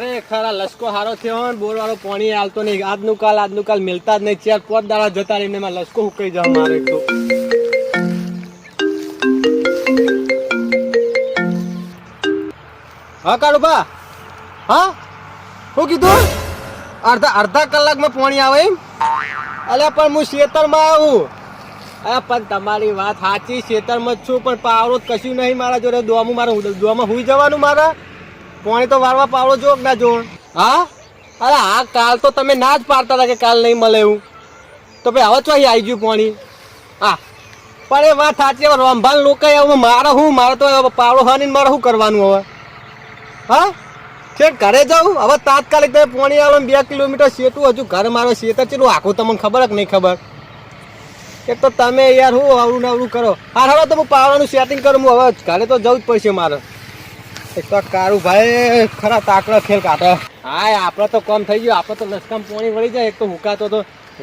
ખરેખર ખરા, લસકો હારો થયો ને બોર વાળો પાણી હાલતો નહીં. આજનું કાલ આજનું કાલ મિલતા જ નહીં. ચાર પોત દાડા જતા રહીને એમાં લસકો હુકાઈ જવા મારે તો. હા, કાળુભા? હા? શું કીધું? અડધા અડધા કલાકમાં પાણી આવે એમ? અલ્યા પણ હું ખેતરમાં આવું. અરે, પણ તમારી વાત સાચી ખેતરમાં જ છું, પણ પાવરો કશું નહીં મારા જોડે. દોમું મારે દોમાં હુઈ જવાનું મારા. પાણી તો વારવા પાવડો જો કે ના જો હા? અરે હા કાલ તો તમે ના જ પાડતા હતા કે કાલ નહીં મળે એવું. તો ભાઈ હવે ચોઈ આવી ગયું પાણી. હા. પણ એ વાત સાચી રંભાલ લોકો હવે મારે હું, મારે તો પાવડો હરીને મારે શું કરવાનું હવે? હા? છે ઘરે જાઉં. હવે તાત્કાલિક તમે પોણી આવો બે કિલોમીટર સેતું. હજુ ઘર મારો શેતર ચેલું આખું તમને ખબર કે નહીં ખબર? એક તો તમે યાર હું આવડું ને આવડું કરો. હા, હવે તો હું પાવડાનું સેટિંગ કરું, હું હવે ઘરે તો જવું જ પડશે મારે. એક તો કારું ભાઈ ખરા તાકડા ખેલ કાઢો. હા આપણે તો કોમ થઈ ગયું. આપણે તો લસકામ પોણી વળી જાય. એક તો હુકાતો તો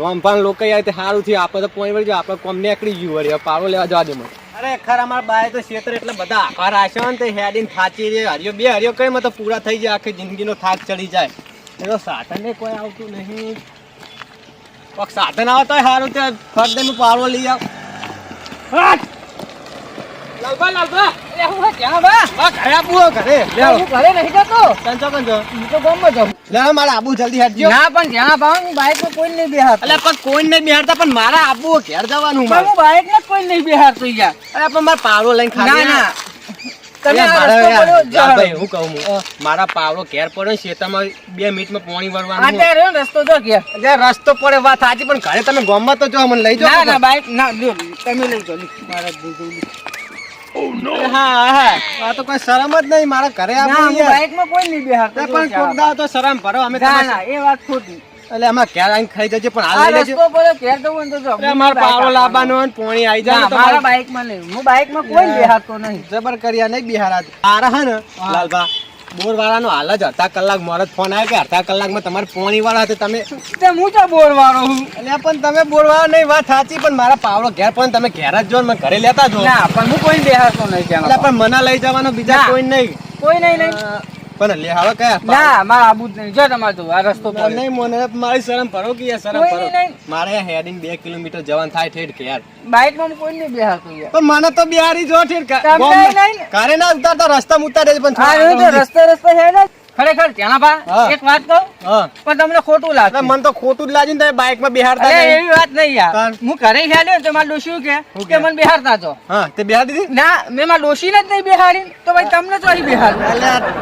રોમફાન લોકો આવી તે સારું થયું. આપણે તો પોણી વળી જાય આપણે કોમ નીકળી ગયું વળી. પાવડો લેવા જવા દે મને. અરે ખરા મારા બાય તો ક્ષેત્ર એટલે બધા આકાર આશે ને તે હેડીને થાચી રે હરિયો બે હરિયો કઈ મતલબ પૂરા થઈ જાય. આખી જિંદગીનો થાક ચડી જાય. એનો સાધન કોઈ આવતું નહીં. પગ સાધન આવે તો સારું ત્યાં ફરદે નું પાવડો લઈ આવ! લાલબા લાલબા એ હું ક્યાં બા? આ ઘરે આપવું હોય ઘરે. લે હું ઘરે નહીં જતો. કંચો કંચો હું તો ગામમાં જાઉં. લે આવો, આબુ જલ્દી હટજો. ના પણ જ્યાં હું બાઈકમાં કોઈ નહીં બેહારતો અલ્યા પણ કોઈ નહીં બિહારતા પણ મારે આબુ ઘેર જવાનું મારે. હું બાઈક ને કોઈ નહીં બેહારતો યાર. અરે પણ મારે પાવડો લઈને ખાલી ના મારે. હું કહું મારા ઘેર પડ્યો છે શેતામાં બે મિનિટમાં પાણી વળવાનું રસ્તો જો રસ્તો પડે વાત સાચી પણ ઘરે તમે ગામમાં તો જો મને લઈ ના જાઓ ના બાઈક ના તમે લઈ જાઓ મારા. હા હા આ તો કોઈ શરમ જ નહીં મારા ઘરે માં કોઈ નહીં બેહારતો પણ ક્યાં. તો શરમ ભરો અમે ના ના એ વાત ખોટી. એટલે આમાં ઘેર આવીને ખાઈ જજો પણ આ હાલ લઈ લેજો. રસ્તો ઘેર જવું હોય તો મારો પાવડો લાવવાનો હોય પોણી આવી જાય મારા માં નહીં. હું બાઈકમાં કોઈ બેહારતો નહીં. જબર કર્યા નહીં બિહારા આ રહા ને લાલભા. બોર વાળાનો હાલ જ અડધા કલાક મોરત ફોન આવ્યો કે અડધા કલાકમાં તમારે પોણી વાળા હતા તમે. તે હું તો બોરવાળો હું? એટલે પણ તમે બોરવાળો નહીં વાત સાચી પણ મારા પાવડો ઘેર પણ તમે ઘેર જ જો ને મને ઘરે લેતા જો. ના પણ હું કોઈ બેહારતો નહીં એટલે પણ મને લઈ જવાનો બીજા કોઈ નહીં. કોઈ નહીં નહીં. પણ લે હવે કયા ના મારા આબુ જ નહીં. જો તમાર તો આ રસ્તો પર નહીં મને મારી શરમ ભરો કે યાર શરમ ભરો. મારે હેડિંગ બે કિલોમીટર જવાનું થાય ઠેઠ ઘેર બાઈકમાં કોઈ નહીં બેહારતો યાર. પણ મને તો બિહારી જો ઠેઠ કા- નહીં ને? ઉતારતા રસ્તામાં ઉતારે પણ હા રસ્તે રસ્તે ને. ખરેખર ત્યાંના હા. એક વાત કહું? પણ તમને ખોટું લાગે મને તો ખોટું જ લાગ્યું ને બાઇકમાં બિહારતા એવી વાત નહીં યાર. હું ઘરે ખ્યાલ્યો ને તો મારા ડોશી કે? હું કે? મને બેહારતા છો હા તે બિહાર દીધી? ના મેં મારા ડોશીને જ નહીં બેહારી તો ભાઈ તમને તો અહીં બેહાર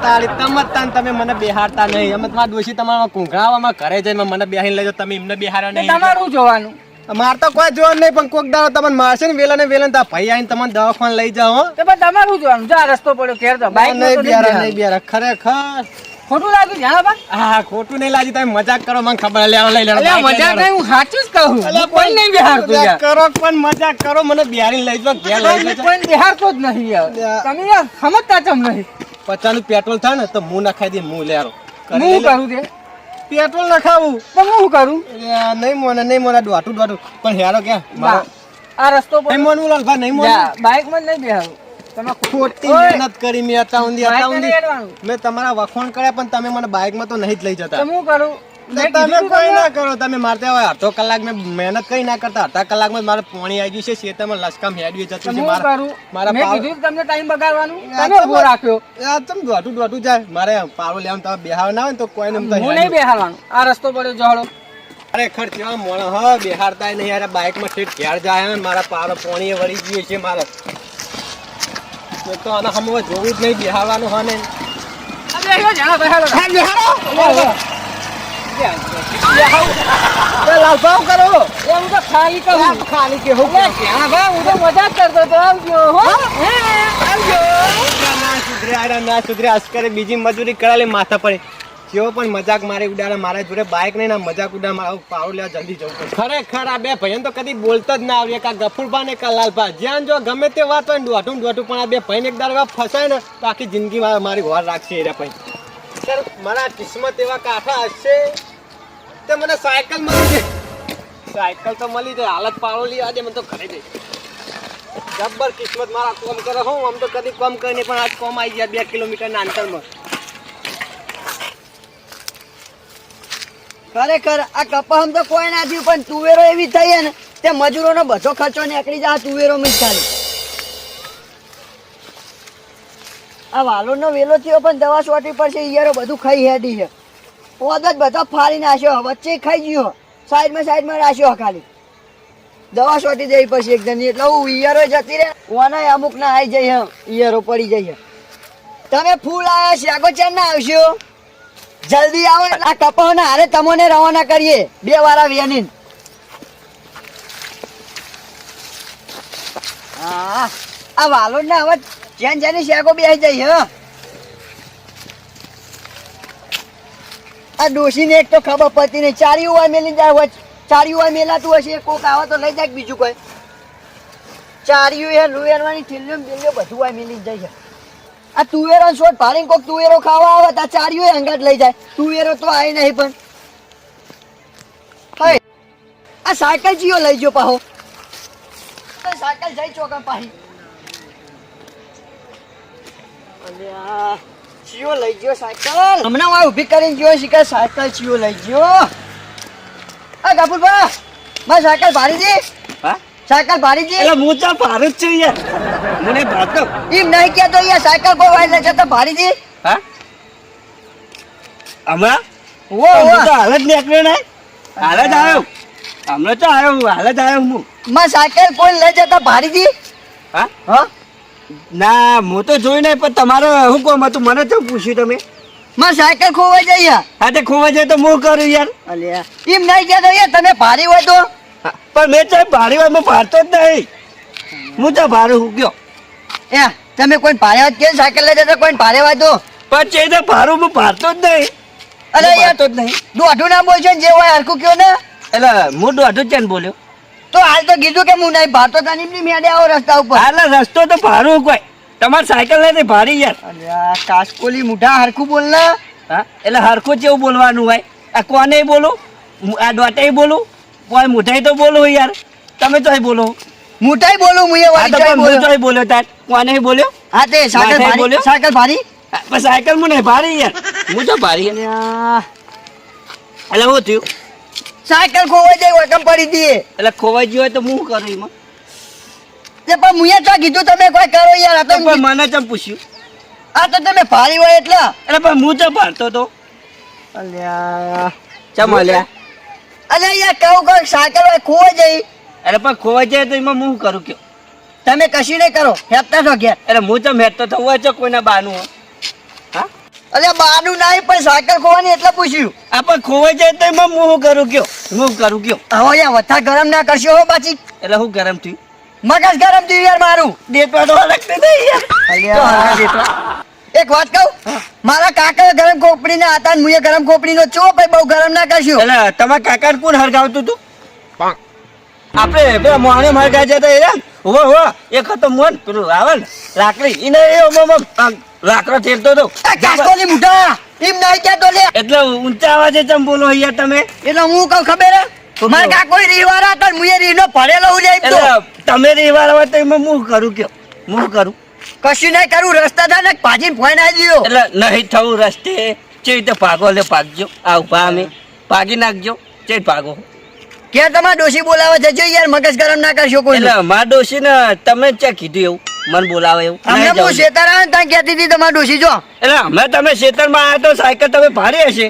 તારી તમત તાન તમે મને બેહારતા નહીં. અમે તમારા ડોશી તમારા કુંઘરાવામાં ઘરે જઈને મને બિહારી લેજો તમે એમને બેહાર્યા નહીં. તમારું જોવાનું. માર તો કોઈ જોવાનું નહીં પણ કોક દાડો તમને મારશે ને વેલા ને વેલા તા ભાઈ આઈને તમને દવાખાને લઈ જાઓ તો પણ તમારું જોવાનું? જો આ રસ્તો પડ્યો ઘેર તો બાઈક નહીં બિયારા નહીં બિયારા ખરેખર. ખોટું લાગ્યું જાણો બા? હા ખોટું નહીં લાગ્યું તમે મજાક કરો મને ખબર લેવા લઈ લેવા અલ્યા મજાક નહીં હું સાચું જ કહું. કોઈ નહીં બિહારતું યાર. કરો પણ મજાક કરો મને બિહારી લઈ જાઓ ઘેર લઈ હું કોઈ બિહારતો જ નહીં યાર. તમે યાર સમજતા ચમ નહીં. પચાનું પેટ્રોલ થાય ને તો મું નખાઈ દે હું લેરો. હું શું કરું તે પેટ્રોલ નખાવું. પણ હું શું કરું? નહીં મોને નહીં મોને દોટું દોટું પણ હેરો ક્યાં આ રસ્તો નહીં મોનવું લાલભા નહીં મોનવું બાઈકમાં નહીં બેહાવું તમે ખોટી મહેનત કરી મેં અત્યાર સુધી બાઈક. મેં તમારા વખોણ કર્યા પણ તમે મને બાઇકમાં તો નહીં જ લઈ જતા. હું કરું? મેં તમે કોઈ ના કરો તમે મારતે હવે અડધો કલાક મેં મહેનત કઈ ના કરતા અડધા કલાકમાં મારે પોણી આવી ગયું છે શેતામાં લસકામ હેડવી જતું છે મારા મારા મેં કીધું તમને ટાઈમ બગાડવાનું? તમે ઊભો રાખ્યો. આ તમે દોટું દોટું જાય. મારે પારો લેવાનું તમે બેહાવ ના હોય તો કોઈ હું નહીં બેહાવાનું આ રસ્તો પડ્યો જહડો અરે ખર્ચવા મોણ હ બેહારતા નહીં. યાર બાઇકમાં ઠેઠ ઘેર જાય મારા પારો પોણીએ વળી ગયું છે મારે. તો આના હમ જોવું જ નહીં બેહાવાનું હા ને લાલભાવ કરો ખાલી કહું ખાલી કે હું ભાઈ હું તો મજાક કરતો હતો આવજો હો હે? આવજો ના સુધરે આરા ના સુધરે અસ્કરે બીજી મજૂરી કરાલી માથા પડે જેવો પણ મજાક મારે ઉડાડે મારા જોડે બાઇક નહીં ના મજાક ઉડા મારા પાવડો લેવા જલ્દી જવું પડે ખરેખર આ બે ભાઈઓ તો કદી બોલતા જ ના આવડે કા ગફુરભા ને કા લાલભા જ્યાં જો ગમે તે વાત હોય દોઢું દોઢું પણ આ બે ભાઈને એક દાર ફસાય ને તો આખી જિંદગી મારી વાર રાખશે એ ભાઈ સર મારા કિસ્મત એવા કાઠા હશે તે મને સાયકલ મળી છે સાયકલ તો મળી જાય હાલત પાવડો લઈ આજે મને તો ઘરે જઈ જબ્બર કિસ્મત મારા કોમ કરે, હું આમ તો કદી કોમ કરીને પણ આજ કોમ આવી ગયા બે કિલોમીટરના અંતરમાં. ખરેખર આ કપાહમ તો કોઈ ના થયું, પણ તુવેરો એવી થઈ ને, તે મજૂરોનો બધો ખર્ચો નીકળી જાય તુવેરો માં ચાલે આ વાલોડનો વેલો થયો, પણ દવા સોટી પડશે, ઈયરો બધું ખાઈ હેડી છે. પોદ જ બધો ફાડી નાખ્યો વચ્ચે ખાઈ ગયો. સાઈડમાં સાઈડમાં રાખ્યો ખાલી. દવા છોટી જઈ પછી એક એકદમ એટલે હું ઈયરો જતી રહે. ઓના અમુક ના આવી જઈ ઈયરો પડી જઈએ તમે ફૂલ આવ્યા શાકો ચેન ના આવશો? જલ્દી આવો ને. આ કપાઓના હારે તમને રવાના કરીએ. બે વાળા વેનીન હા. આ વાલોડ ના હવે ચેન જેની શાકો બે જાય, હ. આ ડોશીને એક તો ખબર પડતી નહીં. ચારી હોય મેલી જાય હોય, ચારી હોય મેલાતું હશે, કોક આવે તો લઈ જાય બીજું કોઈ. ચારિયું હે લુએરવાની થેલીઓ બેલીઓ બધું હોય મેલી જાય છે. આ તુવેરો શોટ ભાડીને કોક તુવેરો ખાવા આવે તો આ ચારિયું અંગાટ લઈ જાય. તુવેરો તો આવી નહીં પણ. આ સાયકલ જીઓ લઈ જો પાહો. સાયકલ જઈ ચોકા પાહી. અલ્યા. ચિયો લઈ ગયો સાયકલ. હમણાં હું ઊભી કરીને ગયો શીખર સાયકલ ચિયો લઈ ગયો. આ કપૂરભા મારી સાયકલ ભારી દે હા? સાયકલ ભારી દે એટલે હું તો ભારત છું યાર. મને ભાતો એમ નહીં કહેતો અહીંયા સાયકલ કોઈ વાય લે તો ભારી દી હા? હમણાં? ઓ હું ઓ તો હાલ જ નીકળ્યો ને. હાલ જ આવ્યો. હમણાં તો આવ્યો હું હાલ જ આવ્યો હું. માં સાયકલ કોઈ લઈ જતા ભારી દી હા? હા? ના હું તો જોઈ નહીં પણ તમારે શું કોમ હતું? મને તો પૂછ્યું તમે. માં સાયકલ ખોવાઈ જાય હા તે ખોવાઈ જાય તો હું કરું યાર? અલ્યા એમ નહીં કહેતો યાર તમે ભારી હોય તો. પણ મેં તો ભારી હોય હું ભારતો જ નહીં. હું તો ભારું હું ગયો. એ તમે કોઈ ભારે વાત કે સાયકલ લઈ જતા? કોઈ ભારે વાત દો પણ છે તો ભારું હું ભારતો જ નહીં. અરે યાર તો જ નહીં. દોઢું ના બોલશો ને જે હોય હરખું કયો ને. એટલે હું દોઢું જ છે બોલ્યો. તો હાલ તો કીધું કે હું નહીં ભાતો તાની એમની મેડે આવો રસ્તા ઉપર. હાલે રસ્તો તો ભારો કોઈ. તમાર સાયકલ નથી ભારી યાર. કાસકોલી મુઠા હરખું બોલ ને. એટલે હરખું જેવું બોલવાનું હોય. આ કોને બોલો? આ દોટાઈ બોલું? કોઈ મુઠાઈ તો બોલો યાર. તમે તો બોલો. મુઠાઈ બોલું હું એ વાત તો હું બોલ્યો. તાર. કોને બોલ્યો? હા તે સાયકલ ભારી બોલ્યો? સાયકલ ભારી. સાયકલ મને ભારી યાર. હું તો ભારી. એટલે શું થયું? સાયકલ ખોવાઈ જાય હોય કેમ પડી દઈએ એટલે ખોવાઈ ગયો હોય તો હું કરું એમાં? તે પણ મુએ તો કીધું તમે કોઈ કરો યાર આ તો પણ મને ચમ પૂછ્યું? આ તો તમે ભારી હોય એટલે. એટલે પણ હું તો ભારતો તો. અલ્યા. ચમ અલ્યા? અલે યાર કહું કહું સાયકલ હોય ખોવાઈ જાય. એટલે પણ ખોવાઈ જાય તો એમાં હું કરું કયો? તમે કશું નહીં કરો હેપતા છો ઘેર. એટલે હું તો હેઠતો થવું હોય છે કોઈના બાનું. હોય અલે બાનું નહીં પણ સાયકલ ખોવાની એટલે પૂછ્યું. આ પણ ખોવાઈ જાય તો એમાં હું કરું કયો? હું કરું કયો? હવે યાર વધારે ગરમ ના કરશો હો પાછી એટલે હું ગરમ થયું? મગજ ગરમ થયું યાર મારું. દેતવા તો લગતી નહીં યાર. દેતવા. એક વાત કહું? મારા કાકા ગરમ ખોપડી ના હતા ને મુએ ગરમ ખોપડી નો ચો ભાઈ બહુ ગરમ ના કરશો. એટલે તમારા કાકા કોણ હરગાવતું હતું આપણે મોણે મરગા જતા એ હો હો એ ખતમ મોન પેલું આવે ને લાકડી. એને એ લાકડો ઠેરતો તો. કાકોલી મુઢા. એમ નહીં કહેતો લે. એટલે ઊંચા અવાજે ચમ બોલો અહીંયા તમે? એટલે હું કહું ખબર હે? કા કોઈ રીવારા તો મુએ રીનો ભરેલો હું જાય તો. તમે રીવારા હોય તો એમાં હું કરું કયો? હું કરું? કશું નહીં કરું રસ્તા થાય ને પાછી ફોન આવી ગયો. એટલે નહીં થવું રસ્તે. ચેત રીતે ભાગો લે ભાગજો. આ ઊભા અમે. ભાગી નાખજો. ચે ભાગો? કે તમારે ડોશી બોલાવે જજો યાર મગજ ગરમ ના કરશો કોઈ એટલે મારા ડોશી ને તમે ચા કીધું એવું મને બોલાવે એવું. નહીં હું. શેતારા ત્યાં કહેતી હતી તમારે ડોશી જો. એટલે હમણાં તમે ખેતરમાં આવ્યા તો સાયકલ તમે ભારે હશે.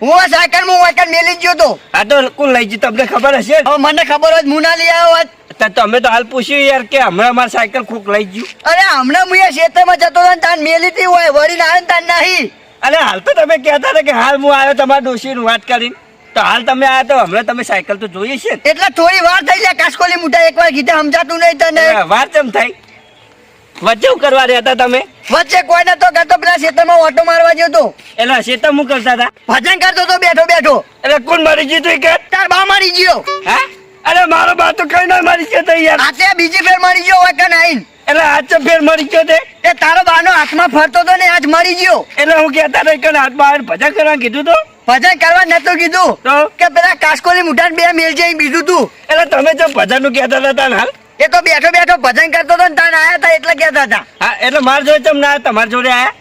હું સાયકલમાં વાયકલ મેલી જ ગયો તો. આ તો કોણ લઈ જઈ તમને ખબર હશે? હવે મને ખબર હોય હું ના લઈ આવ્યો હોત તમે તો હાલ પૂછ્યું યાર કે હમણાં મારી સાયકલ કોક લઈ ગયું. અરે હમણાં હું એ ખેતરમાં જતો હતો ને તાન મેલી હતી હોય વળી ના ને તાન નહીં. અને હાલ તો તમે કહેતા હતા કે હાલ હું આવ્યો તમારા ડોશી વાત કરીને. તો હાલ તમે આયા તો હમણાં તમે સાયકલ તો જોઈએ છે એટલે થોડી વાર થઈ જાય કાસકોલી મુઠા એકવાર કીધા સમજાતું નહીં તને. વાર કેમ થાય? વચ્ચે કરવા રહેતા તમે? વચ્ચે કોઈને તો કરતો પેલા ખેતરમાં ઓટો મારવા ગયો તો. એટલે શેતા હું કરતા હતા? ભજન કરતો તો બેઠો બેઠો. એટલે કોણ મારી ગયું તું કે? તાર બા મારી ગયો. હા? અરે મારો બા તો કઈ ના મારી ગયો યાર આતે બીજી ફેર મારી ગયો હોય કે નહીં? એટલે આજે ફેર મરી ગયો તે? એ તારો બાનો હાથમાં ફરતો તો ને આજ મરી ગયો. એટલે હું કહેતા રહી કે હાથમાં આવીને ભજા કરવા કીધું તો? ભજન કરવા નતું કીધું. તો? કે પેલા કાસકોલી મુઠાન બે મેલ છે બીજું તું. એટલે તમે જો ભજાનું કહેતા હતા ને હાલ? એ તો બેઠો બેઠો ભજન કરતો હતો ને તાન આયા હતા એટલે કહેતા હતા. હા એટલે મારા જોડે ચમ ના તમારા જોડે આયા?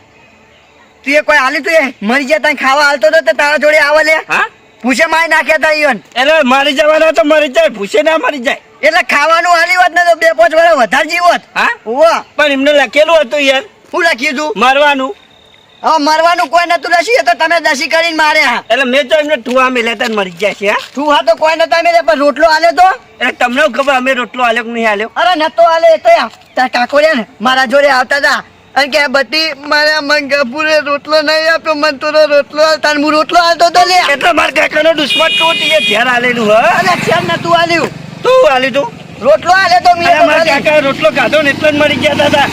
તું એ કોઈ હાલી તું એ? મરી ગયા તને ખાવા હાલતો તો તારા જોડે આવે લે? હા? પૂછે મારી નાખ્યા તા ઈવન. એટલે મારી જવાના તો મરી જાય ભૂસે ના મરી જાય. એટલે ખાવાનું હાલી હોત ને તો બે પાંચ વર્ષ વધારે જીવોત. હા? પણ એમને લખેલું હતું યાર. હું લખ્યું તું મરવાનું. હવે મરવાનું કોઈ નતું એ તો તમે દસી કરીને મારે હા. એટલે મેં તો એમને ઠુવા મેલે તા મરી જાય છે હા. તો કોઈ નતા મેલે પણ રોટલો આલ્યો તો. એટલે તમને ખબર અમે રોટલો આલ્યો કે નહીં આલ્યો? અરે નતો આલે એ તો તાર કાકો ને મારા જોડે આવતા હતા. અને કે બધી મારા મન ગપુરે રોટલો નહીં આપ્યો મન તો રોટલો તાર હું રોટલો આલતો તો લે. એટલે મારા કાકાનો દુશ્મન તૂટી એ ધ્યાન આલેલું હ. અરે છેર નતું આલ્યું? તું આલ્યું તું? રોટલો આલે તો મેં મારા કાકા રોટલો ખાધો ને એટલે જ મરી ગયા હતા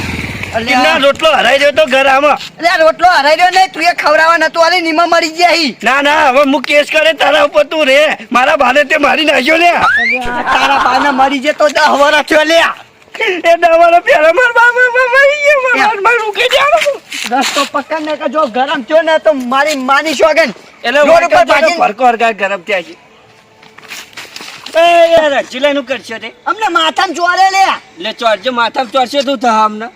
એમના રોટલો હરાઈ રહ્યો તો ઘર આમાં. રોટલો હરાઈ રહ્યો નહીં તું એ ખવડાવવા નતું આલી નીમાં મરી ગયા હી. ના ના હવે હું કેસ કરે તારા ઉપર તું રે. મારા બાને તે મારી નાખ્યો લે તારા પાના મરી જે તો દહ વરસ થયો લે એ દવાનો પેલા માર બાબા બાબા ઈ માર માર રૂકી જાવ રસ્તો પકડ ને કે જો ગરમ થયો ને તો મારી માની શોગન એટલે રોડ ઉપર ઉપર ભરકો હરગા ગરમ થયા છે. એ યાર ચીલાનું કરશો તે. અમને માથામાં ચોરે લે એટલે ચોરજો માથામાં ચોરશે તું થા અમને.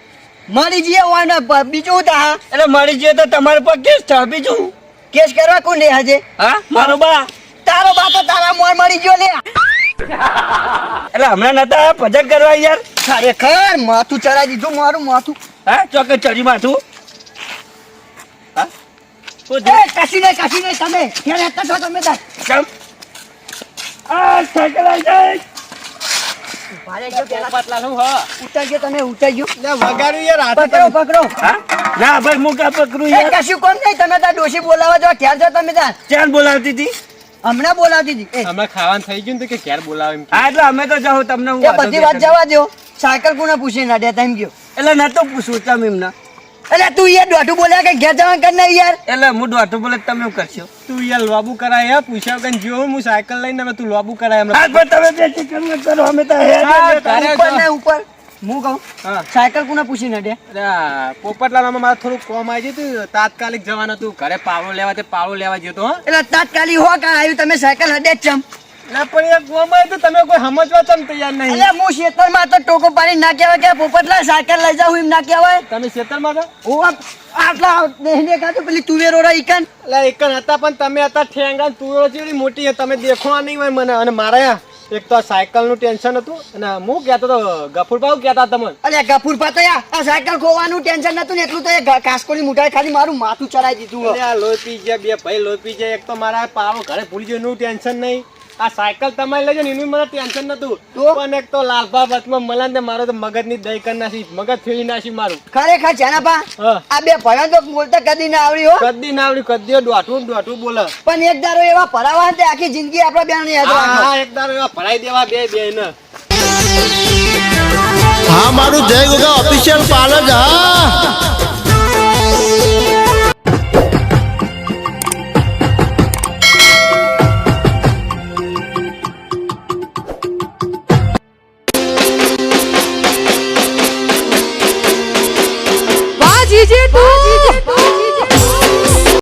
મરી જઈએ હોય બીજું તા એટલે મળી જઈએ તો તમારા પર કેસ થા બીજું? કેસ કરવા કોને હાજે હા? મારો બા? તારો બા તો તારા મોર મળી ગયો લે. એટલે હમણાં નતા પજક કરવા યાર? ખરેખર? માથું ચડાઈ દીધું મારું માથું. હા? ચોકે ચડી માથું. હા? થયું? નહીં કશી નહીં તમે. તમે આ સાયકલ આવી જાય. હમણાં બોલાવતી હતી. અમે ખાવાનું થઈ ગયું કે ક્યારે બોલાવે હા એટલે અમે તો જાઓ તમને હું બધી વાત જવા દો સાયકલ કોને પૂછી? ના દે તેમ ગયો. એટલે નતો પૂછવું તમે એમના. એટલે તું યાર દોઢું બોલ્યા કે ઘેર જવા કર નહીં યાર. એટલે હું દોઢું બોલે તમે શું કરશો? તું યાર લોબુ કરાય પૂછ્યા વગર જો હું સાયકલ લઈને હવે તું લોબુ કરાય હમણાં. હા પણ તમે બે ચિકન ન કરો અમે તો હેડ હા, જ જતા. તારે ઉપર ને ઉપર. હું કહું? હા. સાયકલ કોને પૂછી નડે અરે પોપટલાલમાં મારે થોડું કોમ આવી જતું તાત્કાલિક જવાનું હતું. ઘરે પાવડો લેવા તે પાવડો લેવા જતો હા. એટલે તાત્કાલિક હો કા આવ્યું તમે સાયકલ હડે જ ચમ. એટલે પણ એ કોમ તો તમે કોઈ સમજવા તમે તૈયાર નહીં. એટલે હું શેતરમાં તો ટોકો પાણી ના કહેવાય કે પોપટલા સાયકલ લઈ જાઉં એમ ના કહેવાય. તમે શેતરમાં તો હું આટલા દેહને કાતો પેલી તુવેર ઓડા ઈકન? એટલે એક હતા પણ તમે હતા ઠેંગા તુરો જેવી મોટી. તમે દેખવા નહીં હોય મને. અને મારા એક તો સાયકલનું ટેન્શન હતું અને હું કહેતો તો ગફુરભાઈ કહેતા તમને? અલ્યા ગફુર તો આ સાયકલ ખોવાનું ટેન્શન નતું ને એટલું તો એ કાસ્કોની મુઠાઈ ખાલી મારું માથું ચડાઈ દીધું અરે આ લોપી પી બે ભાઈ લોપી જાય એક તો મારા પાવો ઘરે ભૂલી ગયો એનું ટેન્શન નહીં. આ સાયકલ તમારી લેજો ને એનું મને ટેન્શન નતું. તો? પણ એક તો લાલભા વચમાં મળે ને મારો તો મગજની દઈ કરી નાખી મગજ ફેરી નાખી મારું. ખરેખર છે બા આ બે ભણા તો બોલતા કદી ના આવડી હો. કદી ના આવડ્યું કદી દોઠું દોઢું બોલે. પણ એક દારો એવા ભરાવા તે આખી જિંદગી આપણા બેન યાદ હા રાખો. હા એક દારો એવા ભરાઈ દેવા બે બે ને હા મારું જય ગોગા ઓફિશિયલ પાર્લર હા.